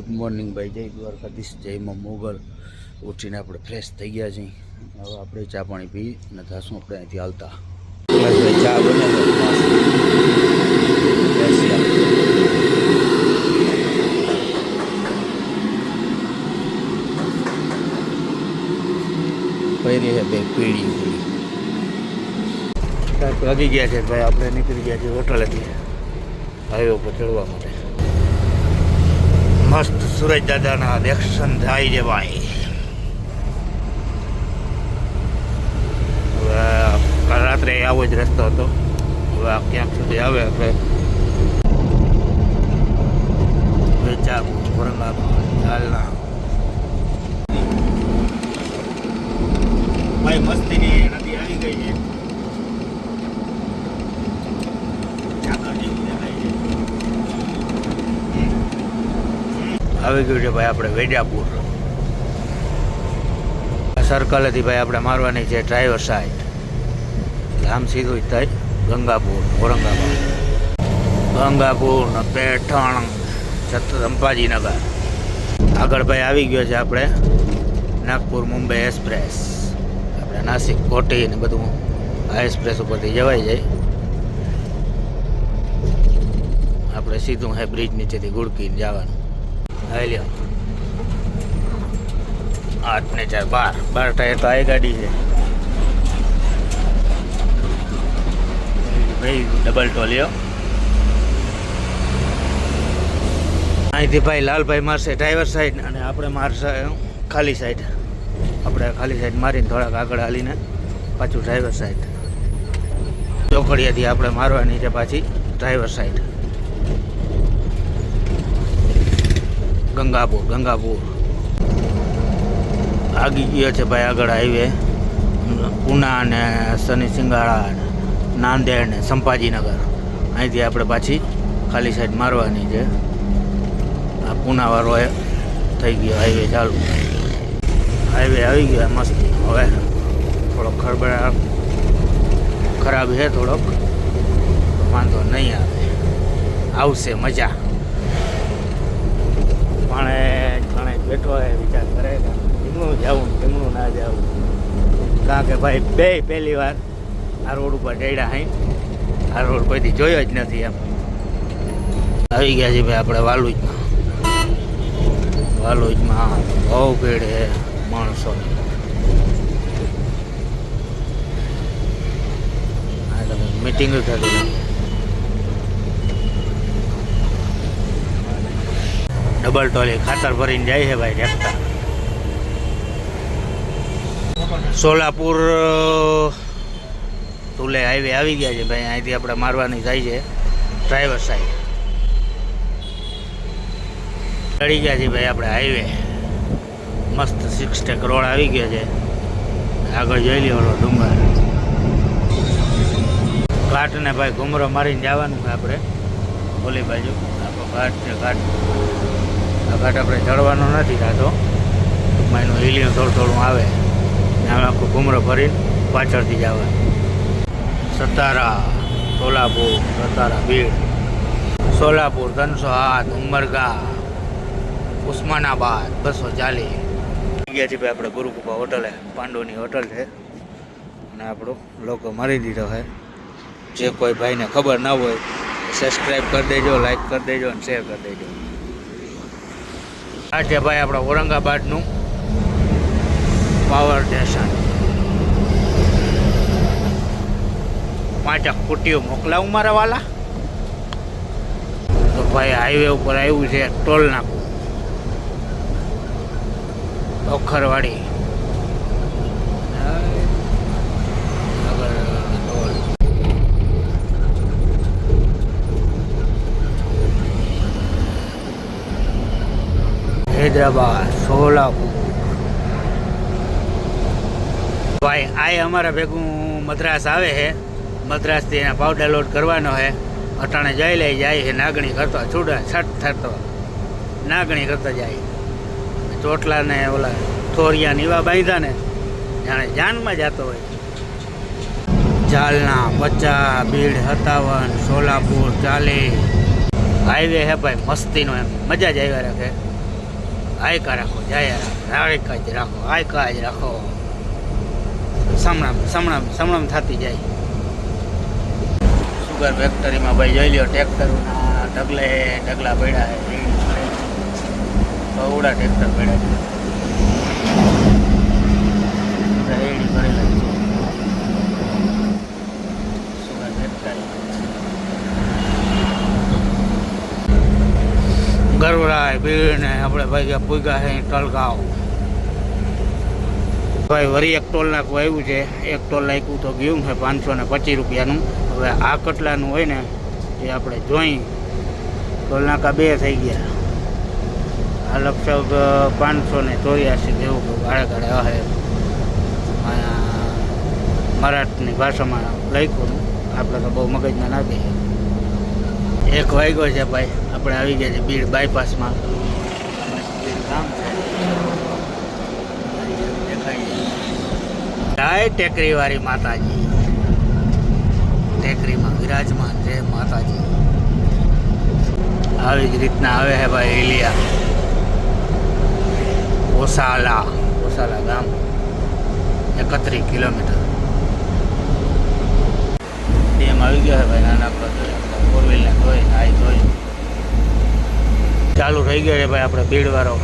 Good morning ભાઈ. જય દ્વારકાધીશ, જય માં મોગલ. ઉઠીને આપણે ફ્રેશ થઈ ગયા છીએ. હવે આપણે ચા પાણી પી અને થાશું આપણે અહીંથી હાલતા. ચા બને છે. પહેરી છે બે પીળી પીળી ગયા છે ભાઈ આપણે નીકળી ગયા છીએ હોટલેથી હાઈવે ઉપર ચડવા માટે મસ્ત સુરજ દાદાના દર્શન થાય છે ભાઈ હવે કાલ રાત્રે આવો જ રસ્તો હતો હવે આ ક્યાંક સુધી આવે આપણે વેચા ઔરંગાબાદ જાલના ભાઈ મસ્તીની નદી આવી ગઈ છે ઝાકળ જેવું દેખાય છે. આવી ગયું છે ભાઈ આપણે વેજાપુર. સર્કલેથી ભાઈ આપણે મારવાની છે ડ્રાઈવર સાઈડ આમ સીધું જ થાય, ગંગાપુર, ઔરંગાબાદ. ગંગાપુર ને પેઠણ સંપાજીનગર આગળ ભાઈ આવી ગયો છે આપણે નાગપુર મુંબઈ એક્સપ્રેસ. આપણે નાસિક, કોટી ને બધું આ એક્સપ્રેસ ઉપરથી જવાઈ જાય. આપણે સીધું હે બ્રિજ નીચેથી ગુડકીને જવાનું. લ્યો આઠ ને ચાર, બાર. બાર ટાયર તો આ ગાડી છે. ભાઈ ડબલ ટોલિયો અહીંથી ભાઈ લાલભાઈ મારશે ડ્રાઈવર સાઈડ અને આપણે મારશે ખાલી સાઈડ આપણે ખાલી સાઈડ મારીને થોડાક આગળ હાલીને પાછું ડ્રાઈવર સાઈડ ચોકડીયાથી આપણે મારવાની છે પાછી ડ્રાઈવર સાઈડ ગંગાપુર ગંગાપુર. આગી ગયો છે ભાઈ આગળ હાઈવે પૂના ને શનિ સિંગાળા નાંદેડ ને સંપાજીનગર અહીંથી આપણે પાછી ખાલી સાઈડ મારવાની છે. આ પૂનાવાળો થઈ ગયો હાઈવે ચાલુ. હાઈવે આવી ગયો મસ્ત. હવે થોડોક ખરબડા ખરાબ છે થોડોક. વાંધો નહીં આવે. આવશે મજા. પણ ઘણે બેઠો હોય વિચાર કરે કેમનું જવું કેમનું ના જવું કારણ કે ભાઈ બે પહેલી વાર આ રોડ ઉપર ચડ્યા હાઈ આ રોડ કોઈથી જોયો જ નથી એમ. આવી ગયા છે ભાઈ આપણે વાલુજમાં. વાલુજમાં બહુ ભીડ છે માણસો. મિટિંગ થતી ડબલ ટોલી ખાતર ભરીને જાય છે ભાઈ ટ્રેક્ટર સોલાપુર તુલે હાઈવે આવી ગયા છે ભાઈ. અહીંથી આપણે મારવાની થાય છે ડ્રાઈવર સાહેબ ચડી ગયા છે ભાઈ આપણે હાઈવે. મસ્ત સિક્સ ટેક રોડ આવી ગયો છે. આગળ જોઈ લે ઓલો ડુંગર. ઘાટને ભાઈ ઘુમરો મારીને જવાનું આપણે. ઓલી બાજુ. આપણો ઘાટ છે ઘાટ. ઘાટ આપણે ચડવાનો નથી થતો. ટૂંકમાં એનું હિલિયું થોડું થોડું આવે. આમ આખું ઘુમરો ભરીને પાછળથી જ આવે. સતારા, સોલાપુર, સતારા ભીડ સોલાપુર ત્રણસો આઠ ઉમરગા ઉસ્માનાબાદ, બસો ચાલીસ. ગયા છીએ ભાઈ આપણે ગુરુકૃપા હોટલે, પાંડુની હોટલ છે. અને આપણો લોકો મારી દીધો છે. જે કોઈ ભાઈને ખબર ના હોય સબસ્ક્રાઈબ કરી દેજો લાઈક કરી દેજો અને શેર કરી દેજો. આ છે ભાઈ આપણા ઔરંગાબાદનું પાવર સ્ટેશન પાંચક કુટીઓ મોકલાવું મારા વાલા? તો ભાઈ હાઈવે ઉપર આવ્યું છે ટોલ નાકું ઓખરવાડી આગળ ટોલ હૈદરાબાદ, સોલાપુર. ભાઈ આ અમારા ભેગું મદ્રાસ આવે છે મદ્રાસથી એના પાવડર લોડ કરવાનો છે અટાણે જઈ લઈ જાય છે નાગણી કરતો છૂટા, છટ થતો. નાગણી કરતો જાય. ચોટલા ને ઓલા થોરિયા નીવા બાંધ્યા ને, જાણે જાનમાં જતો હોય. જાલના બચ્ચા બીડ, સત્તાવન, સોલાપુર ચાલી હાઈવે હે ભાઈ, મસ્તીનો એમ. મજા જ આવ્યા રાખે. આયકા રાખો, જાયા રાખો આયકા જ રાખો, આયકા જ રાખો. સમણામ સમણામ સમણામ થતી જાય. સુગર ફેક્ટરીમાં ભાઈ જોઈ લ્યો, ટ્રેક્ટરના ઢગલે ઢગલા પડ્યા છે બહુડા ટ્રેક્ટર પડ્યા રેડી ભરેલા છે સુગર ફેક્ટરી ગરવરાય ભીડ ને આપણે ભાઈ પૂગા છે ટલગાવ ભાઈ વરી એક ટોલ નાખવું આવ્યું છે. એક ટોલ નાખ્યું તો ગયું છે પાંચસો ને પચીસ રૂપિયાનું. હવે આ કટલાનું હોય ને એ આપણે જોઈ. ટોલ નાકા બે થઈ ગયા. આ લગભગ પાંચસો ને ચોર્યાસી જેવું કે ગાળે ગાળે હે મરાઠની ભાષામાં લખ્યું. આપણે તો બહુ મગજમાં ના દઈએ એક વાગ્યો છે ભાઈ. આપણે આવી ગયા છે બીડ બાયપાસમાં ગામ છે જય ટેકરી વાળી માતાજી. ટેકરીમાં વિરાજમાન છે માતાજી. આવી જ રીતના આવે છે ભાઈ એલિયા. ઓસાલા ઓસાલા ગામ. એકત્રીસ કિલોમીટર. એમ આવી ગયા છે ભાઈ નાના ફોર વ્હીલને ધોઈ નાઈ ધોઈ. ચાલુ થઈ ગયો છે ભાઈ આપણે ભીડવાળો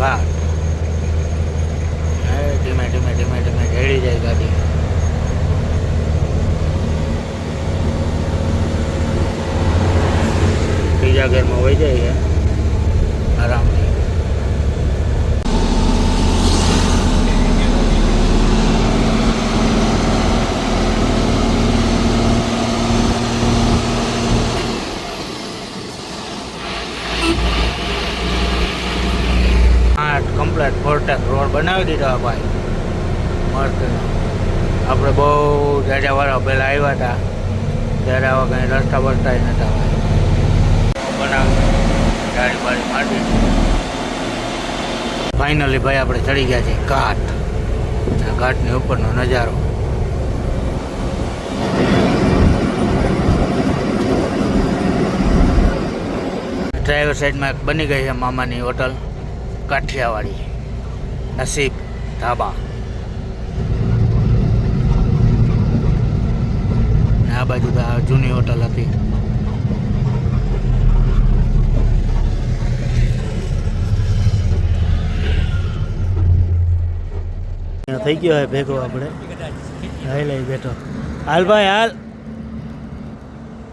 હે, ધીમે ધીમે ધીમે ધીમે ઢેળી જાય ગાડી. બીજા ઘરમાં વહી જાય આરામથી. હા ફોરટેક રોડ બનાવી દીધો ભાઈ. મસ્ત. આપણે બહુ જાજા વાળા પહેલાં આવ્યા હતા ત્યારે આવા કંઈ રસ્તા બરતા નહોતા બનાવી. ગાડી બાડી મારી ફાઇનલી ભાઈ આપણે ચડી ગયા છીએ ઘાટ. આ ઘાટની ઉપરનો નજારો. ડ્રાઈવર સાઈડમાં બની ગઈ છે મામાની હોટલ. કાઠિયાવાડી. નસીબ ધાબા આ બાજુ જૂની હોટલ હતી થઈ ગયો હોય ભેગો આપણે હાલ લઈ બેઠો હાલ ભાઈ હાલ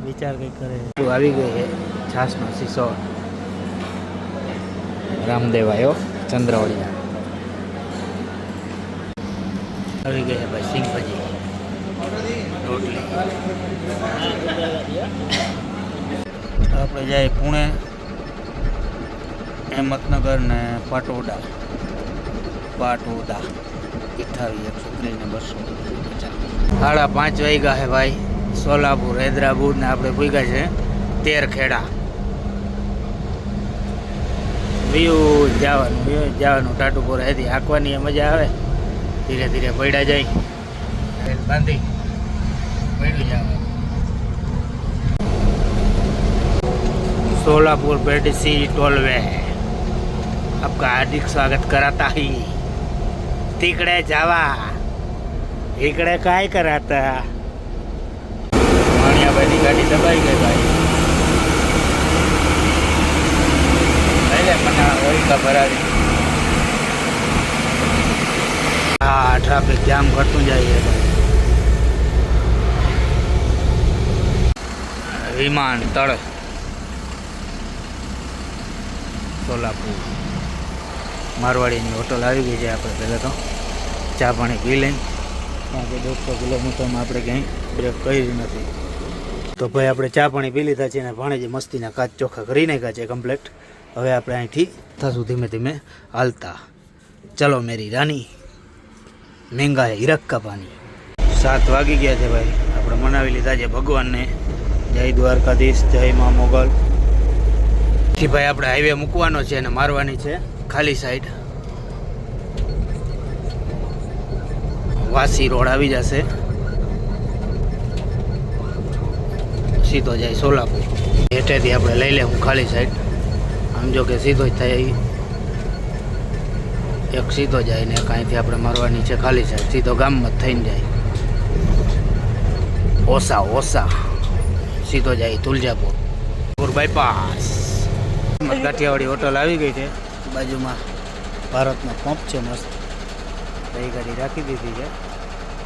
વિચાર કંઈક કરે આવી ગઈ છે છાસનો શીશો રામદેવ આવ્યો ચંદ્રવડિયા આવી ગયા ભાઈ સિંગ ભજી રોટલી આપણે જાય પુણે, હેમતનગર ને પાટોડા. પાટોડા. ઇથાવી એકસો ત્રીસ ને બસો. સાડા પાંચ વાગ્યા છે ભાઈ. સોલાપુર, હૈદરાબાદ ને આપણે ભૂગ્યા છે તેર ખેડા વ્યૂ જવાનું વ્યૂ જવાનું ટાટુપુર. હતી હાંકવાની મજા આવે. ધીરે ધીરે પડ્યા જાય બાંધી પડ્યું જવાનું सोलापुर बेडसी टोलवे आपका हार्दिक स्वागत कराता ही तिकडे जावा इकडे काय कराता માણિયાભાઈની ગાડી દબાઈ ગઈ ભાઈ એટલે મને ઓળખા ભરાવી ટ્રાફિક જામ કરતું જાય છે વિમાન, તળ. સોલાપુર. મારવાડીની હોટલ આવી ગઈ છે આપણે પહેલાં તો. ચા પાણી પી લઈ કારણ કે દોઢસો કિલોમીટરમાં આપણે ક્યાંય બ્રેક કરી નથી. તો ભાઈ આપણે ચા પાણી પી લીધા છે અને ભાણેજી મસ્તીના કાચ ચોખા કરી નાખ્યા છે કમ્પ્લેટ હવે આપણે અહીંથી થશું ધીમે ધીમે હાલતા. ચલો મેરી રાની. મેંગા હે હીરક પાણી. સાત વાગી ગયા છે ભાઈ. આપણે મનાવી લીધા છે ભગવાનને. જય દ્વારકાધીશ, જય મા મોગલ. થી ભાઈ, આપણે હાઈવે મૂકવાનો છે અને મારવાની છે ખાલી સાઈડ વાસી રોડ આવી જશે. સીધો જાય સોલાપુર. હેઠેથી આપણે લઈ લે હું ખાલી સાઈડ આમ જો કે સીધો જ થાય. એક સીધો જાય ને કાંઈથી આપણે મારવાની છે ખાલી છે સીધો ગામમાં થઈને જાય. ઓસા ઓસા. સીધો જાય તુલજાપુર. પુર બાયપાસ. કાઠિયાવાડી હોટલ આવી ગઈ છે. બાજુમાં ભારતનો પંપ છે મસ્ત. તો ગાડી રાખી દીધી છે.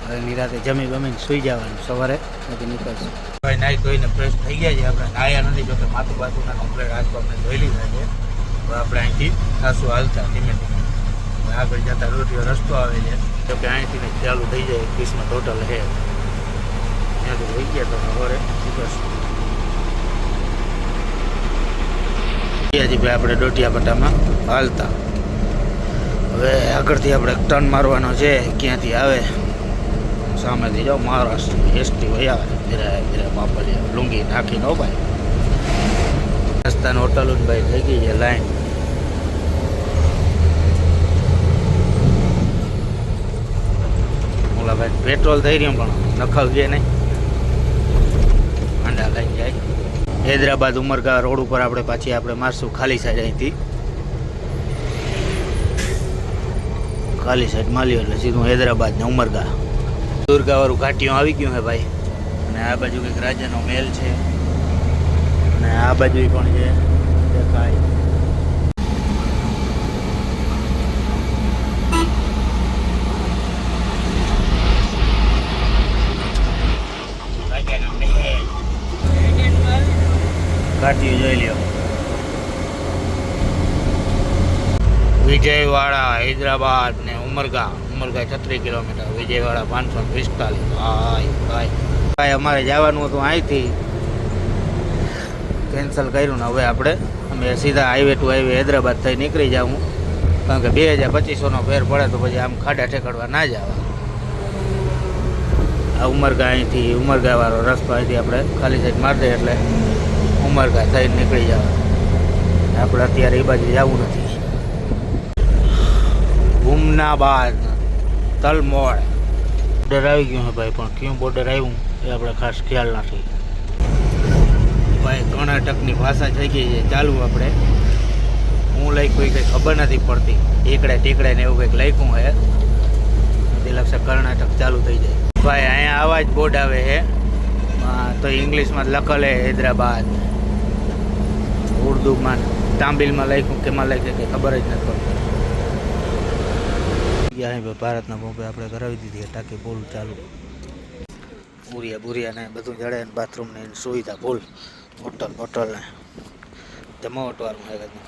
હવે નિરાતે જમી બમીને સૂઈ જવાનું સવારે. નથી નીકળશું. ભાઈ નાઈ ધોઈને ફ્રેશ થઈ ગયા છે. આપણે નાયા નથી જોકે માથું બાથુના કમ્પ્લેટ હાથ પગને ધોઈ લીધા છે. આપણે અહીંથી ખાસું હાલતા ધીમે ધીમે. હવે આગળ જતા રોટીઓ રસ્તો આવે છે. કે અહીંથી ચાલુ થઈ જાય કિસ્મત હોટલ છે. ત્યાંથી હોઈ ગયા તો નીકળશું હજી ભાઈ આપણે ડોટિયા પટ્ટામાં હાલતા. હવે આગળથી આપણે ટર્ન મારવાનો છે, ક્યાંથી આવે? સામેથી જાઓ મહારાષ્ટ્ર એસટી હોય આવે ધીરે ધીરે બાપલિયા લુંગી નાખી નો ભાઈ. રસ્તાની હોટલ ભાઈ થઈ ગઈ છે લાઈન ઓલા ભાઈ પેટ્રોલ થઈ રહ્યું પણ નખાવજે નહીં. અંડા લઈને જાય. હૈદરાબાદ ઉમરગા રોડ ઉપર આપણે પાછી આપણે મારશું ખાલી સાઈડ અહીંથી. ખાલી સાઈડ માલ્યો એટલે સીધું હૈદરાબાદ ને ઉમરગા દુર્ગાવાળું ઘાટીઓ આવી ગયું હે ભાઈ. અને આ બાજુ કંઈક રાજાનો મહેલ છે. અને આ બાજુ પણ છે. દેખાય રાજાનો મહેલ ઘાટીઓ જોઈ લ્યો. વિજયવાડા, હૈદરાબાદ ને ઉમરગા ઉમરગા છત્રીસ કિલોમીટર, વિજયવાડા પાંચસો પિસ્તાલીસ. ભાઈ ભાઈ. ભાઈ, અમારે જવાનું હતું અહીંથી. કેન્સલ કર્યું ને હવે આપણે. અમે સીધા હાઈવે ટુ હાઈવે હૈદરાબાદ થઈ નીકળી જાઉં. કારણ કે બે હજાર પચીસોનો ફેર પડે તો પછી આમ ખાડા ઠેકડવા ના જવા આ ઉમરગા અહીંથી ઉમરગા વાળો રસ્તો અહીંથી આપણે ખાલી સાઈડ મારી દઈએ એટલે. ઉમરગા થઈને નીકળી જવા આપણે અત્યારે એ બાજુ જવું નથી. ગુમનાબાદ તલમોડ બોર્ડર આવી ગયું છે ભાઈ, પણ કયું બોર્ડર આવ્યું એ આપણે ખાસ ખ્યાલ નથી. ભાઈ કર્ણાટકની ભાષા થઈ ગઈ છે. ચાલુ આપણે. હું લખ્યું એ કંઈ ખબર નથી પડતી. ટેકડે ટેકડે ને એવું કંઈક લખ્યું હે તે લગશે કર્ણાટક ચાલુ થઈ જાય. ભાઈ, અહીંયા આવા જ બોર્ડ આવે છે. તો ઇંગ્લિશમાં લખેલે છે હૈદરાબાદ માન તાંબિલમાં લખ્યું કેમાં લખ્યું કે ખબર જ નથી પડતી. ગયા ભારતના બોમ્બે આપણે કરાવી દીધી ટાંકી ફૂલ ચાલુ. બુરિયા બુરિયા ને બધું જડે ને બાથરૂમ ને સુવિધા ફૂલ. હોટલ હોટલ ને. જમાવટ વાળું બધું.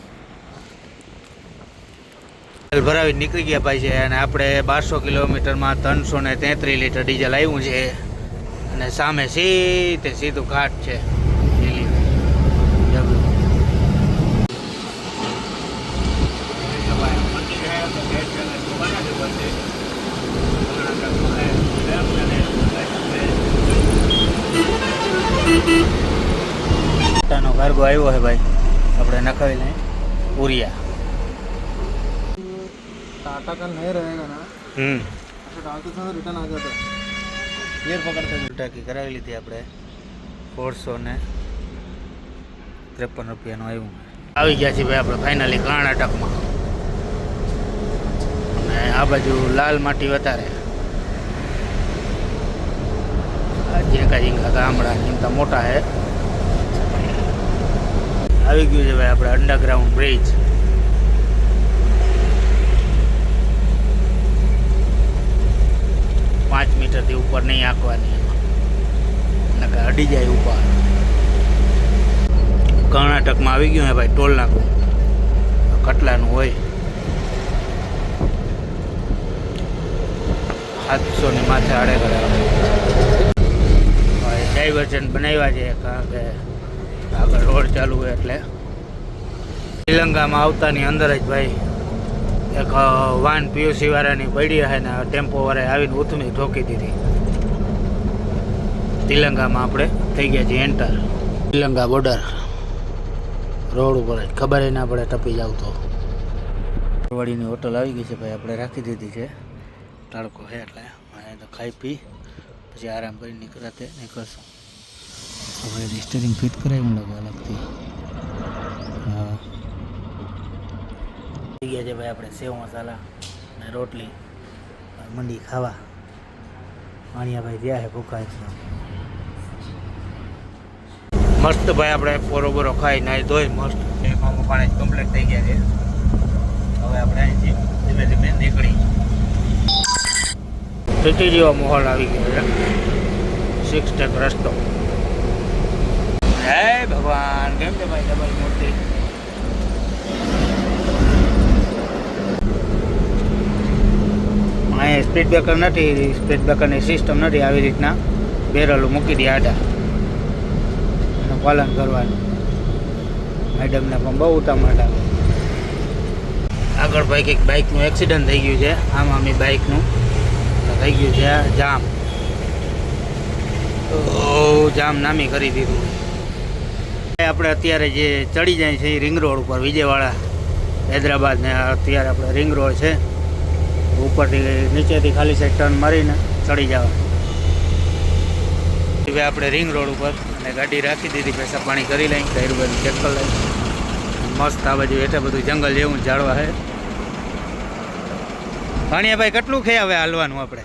ભરાવી નીકળી ગયા ભાઈ છે અને આપણે બારસો કિલોમીટરમાં ત્રણસો ને તેત્રીસ લીટર ડીઝલ આવ્યું છે. અને સામે સીધે સીધું ઘાટ છે. ટાનો કાર્ગો આવ્યો છે ભાઈ આપણે નખાવી લઈએ ઉરિયા टाटा का नहीं रहेगा ना હમ तो डालते समय रिटर्न आ जाता है गियर पकड़ते हैं ટાંકી કરાવી લીધી આપણે સોળસો ને ત્રેપન રૂપિયાનું આવ્યું આવી ગયા છીએ ભાઈ આપણે ફાઇનલી કર્ણાટકમાં અને આ બાજુ લાલ માટી વધારે આ ઝીંકા ઝીંકા ગામડા ઝીંકા મોટા છે આવી ગયું છે ભાઈ આપણે અંડરગ્રાઉન્ડ બ્રિજ પાંચ મીટરથી ઉપર નહીં આંકવાની એમાં. નકર અડી જાય ઉપર. કર્ણાટકમાં આવી ગયું હે ભાઈ ટોલ નાકું કટલાનું હોય. સાતસો ની માથે આડે કરે ડાયવર્ઝન બનાવ્યા છે, કારણ કે આગળ રોડ ચાલુ હોય એટલે. શ્રીલંકામાં આવતાની અંદર જ ભાઈ એક વાન પીયુસી વાળાની પડી છે ને, ટેમ્પો વાળા આવીને ઉથમી ઠોકી દીધી. શ્રીલંકામાં આપણે થઈ ગયા છીએ એન્ટર શ્રીલંકા બોર્ડર રોડ ઉપર જ. ખબર ના પડે ટપી જાવ તો. વાડીની હોટલ આવી ગઈ છે ભાઈ, આપણે રાખી દીધી છે. તડકો છે એટલે ખાઈ પી, પછી આરામ કરી નીકળાતે નીકળશું. હવે રિસ્ટરિંગ ફિટ કરાવ્યું લાગે અલગથી. હા. ગયા છે ભાઈ આપણે સેવ મસાલા અને રોટલી, મંડી ખાવા. પાણીયા ભાઈ ગયા છે ભૂખા મસ્ત ભાઈ આપણે પોરો બોરો ખાઈ નાઈ ધોઈ મસ્ત. મામા પાણી કમ્પ્લીટ થઈ ગયા છે. હવે આપણે અહીંથી ધીમે ધીમે નીકળી. સિટી જેવો માહોલ આવી ગયો છે. સિક્સ ટેક રસ્તો. ભગવાન. કેમ છે ભાઈ ડબલ મૂર્તિ? અહીંયા સ્પીડ બ્રેકર નથી સ્પીડ બ્રેકરની સિસ્ટમ નથી આવી રીતના. બેરલું મૂકી દે આડા. એનું પાલન કરવાનું. મેડમને પણ બહુ ઉતામળ આવે. આગળ ભાઈ કંઈક બાઇકનું એક્સિડન્ટ થઈ ગયું છે. આમ આમી બાઇકનું થઈ ગયું છે જામ. જામ નામી કરી દીધું. આપણે અત્યારે જે ચડી જાય છે એ રિંગ રોડ ઉપર વિજયવાડા હૈદરાબાદ ને અત્યારે આપણે રિંગ રોડ છે. ઉપરથી નીચેથી ખાલી સાઈડ ટર્ન મારીને ચડી જવા હવે આપણે રિંગ રોડ ઉપર અને ગાડી રાખી દીધી પૈસા પાણી કરી લઈ ટાયર બધું ચેક કરી લઈ. મસ્ત આ બાજુ એટલે બધું જંગલ જેવું જાળવા છે. ભાણિયાભાઈ કેટલું ખે હવે હાલવાનું આપણે?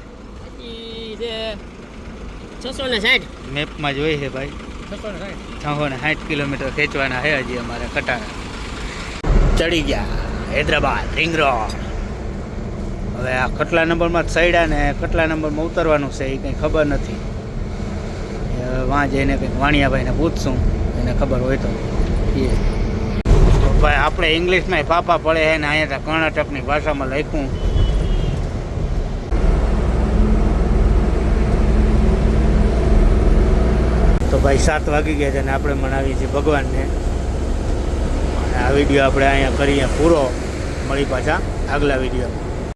છસો ને સાઠ. મેપમાં જોઈએ છે ભાઈ. છસો સાઠ કિલોમીટર ખેંચવાના છે હજી અમારે કટારા ચડી ગયા હૈદરાબાદ, રિંગ રોડ. હવે આ કટલા નંબરમાં સડ્યા ને કટલા નંબરમાં ઉતરવાનું છે, એ કંઈ ખબર નથી. વાં જઈને કંઈક વાણિયાભાઈને પૂછશું, એને ખબર હોય તો એ ભાઈ, આપણે ઇંગ્લિશમાં પાપા પડે છે ને અહીંયા કર્ણાટકની ભાષામાં લખ્યું. ભાઈ સાત વાગી ગયા છે અને આપણે મનાવીએ છીએ ભગવાનને. આ વીડિયો આપણે અહીંયા કરીએ પૂરો. મળી પાછા આગલા વીડિયો